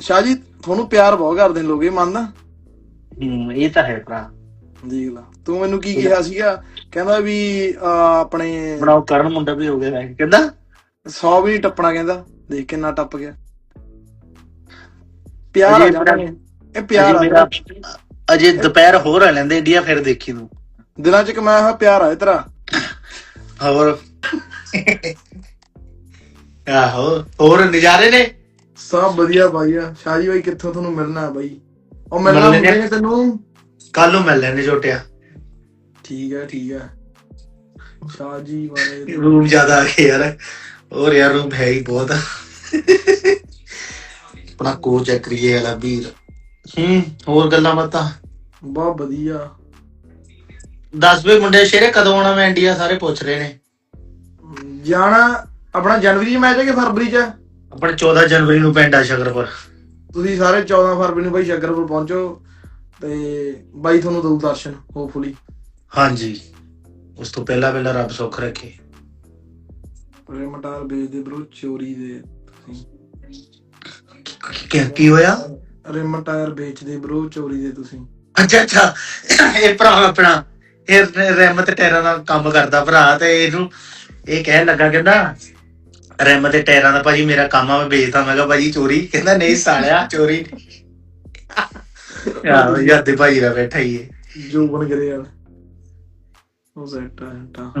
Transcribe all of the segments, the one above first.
ਸ਼ਾਹ ਜੀ ਤੁਹਾਨੂੰ ਪਿਆਰ ਬਹੁਤ ਕਰਦੇ ਨੇ ਲੋਕ ਇਹ ਮੰਨਦਾ? ਹੂੰ ਇਹ ਤਾਂ ਹੈ ਭਰਾ। ਦੇਖ ਲਾ ਤੂੰ ਮੈਨੂੰ ਕੀ ਕਿਹਾ ਸੀਗਾ? ਕਹਿੰਦਾ ਵੀ ਆਪਣੇ ਬਣਾਓ ਕਰਨ ਮੁੰਡਾ ਵੀ ਹੋ ਗਿਆ। ਕਹਿੰਦਾ? 100 ਵੀ ਨਹੀਂ ਟੱਪਣਾ ਕਹਿੰਦਾ ਦੇਖ ਕਿੰਨਾ ਟੱਪ ਗਿਆ। ਪਿਆਰ ਆ ਇਹ ਪਿਆਰ ਅਜੇ ਆ ਮੇਰਾ ਅਜੇ ਦੁਪਹਿਰ ਹੋਰ ਆ ਲੈਂਦੇ ਇੰਡੀਆ ਫਿਰ ਦੇਖੀ ਤੂੰ ਦਿਲਾਂ ਚ ਕਮਾਇਆ ਹੋਇਆ ਪਿਆਰ ਆ ਤੇਰਾ। ਹੋਰ? ਆਹੋ ਹੋਰ ਨਜ਼ਾਰੇ ਨੇ? ਸਭ ਵਧੀਆ ਬਾਈ ਆ। ਸ਼ਾਹ ਜੀ ਬਾਈ ਕਿੱਥੋਂ ਤੁਹਾਨੂੰ ਮਿਲਣਾ ਹੈ ਬਾਈ? ਉਹ ਮਿਲਣਾ ਮਿਲਣੇ ਹੁੰਦੇ ਨੇ ਤੈਨੂੰ? ਕੱਲ ਨੂੰ ਮਿਲ ਲੈਣੇ ਛੋਟਿਆ। ਠੀਕ ਹੈ ਠੀਕ ਹੈ ਸ਼ਾਹ ਜੀ ਬਾਰੇ ਰੂਮ ਜ਼ਿਆਦਾ ਆ ਗਿਆ ਯਾਰ। ਹੋਰ ਯਾਰ ਰੂਮ ਹੈ ਹੀ ਬਹੁਤ। ਆਪਣਾ ਕੋਚ ਚੈੱਕ ਕਰੀਏ ਵਾਲਾ ਵੀਰ। ਹੂੰ ਹੋਰ ਗੱਲਾਂ ਬਾਤਾਂ? ਬਹੁਤ ਵਧੀਆ। ਦੱਸ ਵੀ ਮੁੰਡੇ ਸ਼ੇਰੇ ਕਦੋਂ ਆਉਣਾ ਮੈਂ ਇੰਡੀਆ ਸਾਰੇ ਪੁੱਛ ਰਹੇ ਨੇ। ਜਾਣਾ ਆਪਣਾ ਜਨਵਰੀ ਚ ਮੈਚ ਹੈ ਕਿ ਫਰਵਰੀ ਚ? ਹੈ? ਆਪਣੇ 14 ਜਨਵਰੀ ਨੂੰ ਪਿੰਡ ਆ ਸ਼ਕਰਪੁਰ ਤੁਸੀਂ ਸਾਰੇ 14 ਫਰਵਰੀ ਨੂੰ ਬਾਈ ਸ਼ਕਰਪੁਰ ਪਹੁੰਚੋ ਤੇ ਬਾਈ ਤੁਹਾਨੂੰ ਦਊ ਦਰਸ਼ਨ ਹੋਪਫੁਲੀ ਹਾਂਜੀ। ਉਸ ਤੋਂ ਪਹਿਲਾਂ ਪਹਿਲਾਂ ਰੱਬ ਸੁੱਖ ਰੱਖੇ। ਰੇਮਟਾਰ ਵੇਚਦੇ ਬਰੋ ਚੋਰੀ ਦੇ ਤੁਸੀਂ। ਕੀ ਕੀ ਹੋਇਆ? ਰਿਮ ਟਾਇਰ ਵੇਚਦੇ ਬਰੋ ਚੋਰੀ ਦੇ ਤੁਸੀਂ। ਅੱਛਾ ਅੱਛਾ। ਇਹ ਭਰਾ ਆਪਣਾ ਇਹ ਰਹਿਮਤ ਟੈਰਾਂ ਦਾ ਕੰਮ ਕਰਦਾ ਭਰਾ ਤੇ ਇਹਨੂੰ ਇਹ ਕਹਿਣ ਲੱਗਾ ਕਹਿੰਦਾ ਰਹਿਮਤ ਦੇ ਟੈਰਾਂ ਦਾ ਭਾਜੀ ਮੇਰਾ ਕੰਮ ਆ ਮੈਂ ਵੇਚਦਾ ਮੈਂ ਕਿਹਾ ਭਾਜੀ ਚੋਰੀ ਕਹਿੰਦਾ ਨਹੀਂ ਸਾਲਿਆ ਚੋਰੀ। ਯਾਰ ਯਾਰ ਦੇ ਭਾਜੀ ਦਾ ਬੈਠਾ ਹੀ ਹੈ ਜੋ ਬਣ ਗਏ ਯਾਰ। ਉਹ ਸੈਟ ਆ ਟਾ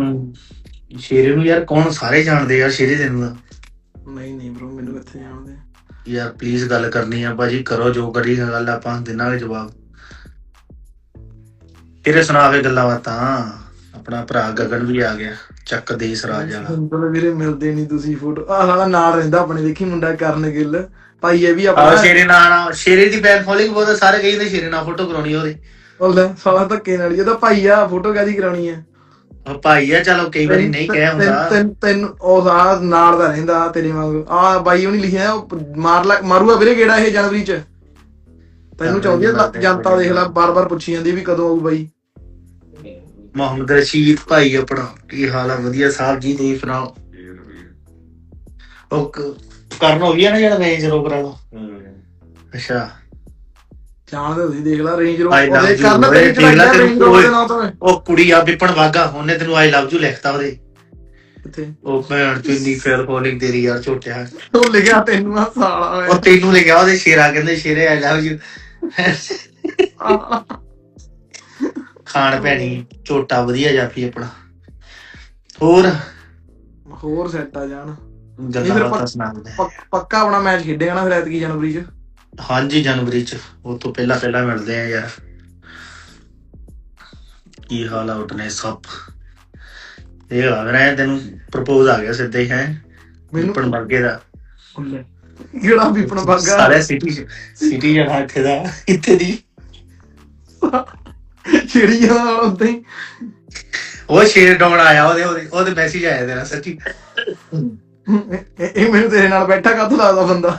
ਸ਼ੇਰੇ ਨੂੰ ਯਾਰ ਕੌਣ ਸਾਰੇ ਜਾਣਦੇ ਆ ਸ਼ੇਰੇ ਦੇ ਨੂੰ ਨਹੀਂ ਨਹੀਂ ਬ్రో ਮੈਨੂੰ ਕਿੱਥੇ ਜਾਣਦੇ ਯਾਰ ਪਲੀਜ਼ ਗੱਲ ਕਰਨੀ ਆ ਭਾਜੀ ਕਰੋ ਜੋ ਕਰੀ ਗੱਲ ਆਪਾਂ ਦਿਨਾਂਗੇ ਜਵਾਬ। ਤੇਰੇ ਸੁਣਾਵੇ ਗੱਲਾਂ ਬਾਤਾਂ। ਆਪਣਾ ਭਰਾ ਗਗਨ ਵੀ ਆ ਗਿਆ ਚੱਕ ਦੇਸ ਰਾਜ ਵਾਲਾ। ਵੀਰੇ ਮਿਲਦੇ ਨਹੀਂ ਤੁਸੀਂ ਫੋਟੋ। ਆਹ ਸਾਲਾ ਨਾਲ ਰਹਿੰਦਾ ਆਪਣੇ ਦੇਖੀ ਮੁੰਡਾ ਕਰਨ ਗਿੱਲ। ਭਾਈ ਇਹ ਵੀ ਆਪਣਾ ਸ਼ੇਰੇ ਨਾਲ ਸ਼ੇਰੇ ਦੀ ਬੈਕ ਫੋਲੋਇੰਗ ਬਹੁਤ ਆ, ਸਾਰੇ ਕਹਿੰਦੇ ਸ਼ੇਰੇ ਨਾਲ ਫੋਟੋ ਕਰਾਉਣੀ ਉਹਦੇ। ਉਹ ਲੈ ਸਾਲਾ ਧੱਕੇ ਨਾਲ ਜਿਹਦਾ ਭਾਈ ਆ ਫੋਟੋ ਕਾਦੀ ਕਰਾਉਣੀ ਆ? ਉਹ ਭਾਈ ਆ ਚਲੋ ਕਈ ਵਾਰੀ ਨਹੀਂ ਕਹਿ ਹੁੰਦਾ। ਤੈਨੂੰ ਤੈਨੂੰ ਉਹ ਸਾਲਾ ਨਾਲ ਦਾ ਰਹਿੰਦਾ ਤੇਰੇ ਵਾਂਗ। ਆ ਬਾਈ ਉਹਨੇ ਲਿਖਿਆ ਮਾਰ ਲੈ ਮਾਰੂਗਾ ਵੀਰੇ ਕਿਹੜਾ ਇਹ ਜਨਵਰੀ ਚ? ਤੈਨੂੰ ਚਾਹੁੰਦੀ ਆ ਜਨਤਾ ਦੇਖ ਲੈ ਬਾਰ-ਬਾਰ ਪੁੱਛੀ ਜਾਂਦੀ ਵੀ ਕਦੋਂ ਆਊ ਬਾਈ। ਮੁਹੰਮਦ ਰਸ਼ੀਦ ਭਾਈ ਆਪਣਾ ਕੀ ਹਾਲ ਆ? ਵਧੀਆ ਸਾਹਿਬ ਜੀ ਤੁਸੀਂ ਸੁਣਾਓ? ਉਹ ਕਰਨ ਹੋ ਗਿਆ ਨਾ ਜਿਹੜਾ ਰੇਂਜ ਰੋਵਰ ਵਾਲਾ? ਅੱਛਾ। ਜਾਣਦੇ ਤੁਸੀਂ ਦੇਖ ਲੈ ਰੇਂਜ ਰੋਵਰ I love ਉਹਦੇ you, ਕਰਨ ਓਏ, ਤੇ ਦੇਖ ਲੈ ਚੜਾਇਆ ਤੈਨੂੰ ਰੇਂਜ ਰੋਵਰ ਦੇ ਨਾਂ ਤੋਂ ਉਹ ਕੁੜੀ ਆ ਵਾਗਾ ਉਹਨੇ ਤੈਨੂੰ ਆਈ ਲਵ ਯੂ ਲਿਖਤਾ ਉਹਦੇ। ਕਿੱਥੇ? ਉਹ ਭੈਣ ਚ ਇੰਨੀ ਫੇਰ ਫੋਲਿੰਗ ਤੇਰੀ ਯਾਰ ਝੋਟਿਆ ਉਹ ਲਿਖਿਆ ਤੈਨੂੰ ਆ ਸਾਲਾ ਉਹ ਤੈਨੂੰ ਲਿਖਿਆ ਉਹਦੇ ਸ਼ੇਰਾ ਕਹਿੰਦੇ ਸ਼ੇਰੇ ਆਈ ਲਵ ਯੂ ਖਾਣ ਪੈਣੀ ਝੋਟਾ ਵਧੀਆ ਜਾਫੀ ਆਪਣਾ। ਹੋਰ? ਹੋਰ ਸੈੱਟ ਆ ਜਾਣ। ਗੱਲਾਂ ਬਾਤਾਂ ਪੱਕ- ਸੁਣਾਉਂਦੇ। ਪੱਕ- ਆਪਣਾ ਮੈਚ ਖੇਡੇਗਾ ਨਾ ਫਿਰ ਐਤਕੀ ਜਨਵਰੀ ਚ? ਹਾਂਜੀ ਜਨਵਰੀ ਚ। ਉਹ ਤੋਂ ਪਹਿਲਾਂ ਪਹਿਲਾਂ ਮਿਲਦੇ ਆ ਯਾਰ। ਕੀ ਹਾਲ ਆ ਉਟਨੇ ਸਭ? ਇਹ ਲੱਗ ਰਿਹਾ ਹੈ ਤੈਨੂੰ ਪ੍ਰਪੋਜ਼ ਆ ਗਿਆ ਸਿੱਧੇ ਹੀ ਮੈਨੂੰ ਵਿਪਨ ਵਰਗੇ ਦਾ। ਕਿਹੜਾ ਵਿਪਨ ਬਾਗਾ? ਸਾਰੇ ਸਿਟੀ ਸਿਟੀ ਜਣਾ ਇੱਥੇ ਦਾ ਇੱਥੇ ਦੀ। ਚਿੜੀ ਨਾਲ ਉਦਾਂ ਹੀ ਉਹ ਸ਼ੇਰ ਡਾਉਣ ਆਇਆ ਉਹਦੇ ਉਹਦੇ ਉਹਦੇ ਮੈਸੇਜ ਆਇਆ ਤੇਰਾ ਸੱਚੀ। ਇਹ ਇਹ ਮੈਨੂੰ ਤੇਰੇ ਨਾਲ ਬੈਠਾ ਕਾਹਤੋਂ ਲੱਗਦਾ ਬੰਦਾ?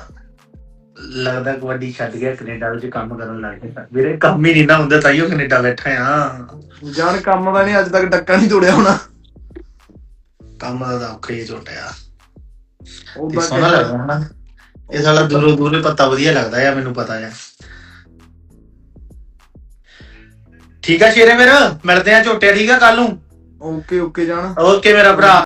ਲੱਗਦਾ ਕਬੱਡੀ ਛੱਡ ਗਿਆ ਕੈਨੇਡਾ ਵਿੱਚ ਕੰਮ ਕਰਨ ਲੱਗ ਗਿਆ। ਵੀਰੇ ਕੰਮ ਹੀ ਨਹੀਂ ਨਾ ਹੁੰਦਾ ਤਾਈਓ ਕੈਨੇਡਾ ਬੈਠਾ ਆ। ਜਾਣ ਕੰਮ ਦਾ ਨਹੀਂ ਅੱਜ ਤੱਕ ਡੱਕਾ ਨਹੀਂ ਤੋੜਿਆ ਹੋਣਾ। ਕੰਮ ਦਾ ਤਾਂ ਔਖਾ ਹੀ ਝੋਟਿਆ ਇਹ ਉਹਦਾ ਸੋਹਣਾ ਲੱਗਦਾ ਹਨਾ ਇਹ ਸਾਲਾ ਦੂਰੋਂ ਦੂਰੇ ਪੱਤਾ ਵਧੀਆ ਲੱਗਦਾ ਆ ਮੈਨੂੰ ਪਤਾ ਆ। ਠੀਕ ਆ ਸ਼ੇਰੇ ਮੇਰਾ ਮਿਲਦੇ ਆ ਝੋਟਿਆ ਠੀਕ ਆ ਕੱਲ ਨੂੰ? ਓਕੇ ਓਕੇ ਜਾਣ। ਓਕੇ ਮੇਰਾ ਭਰਾ।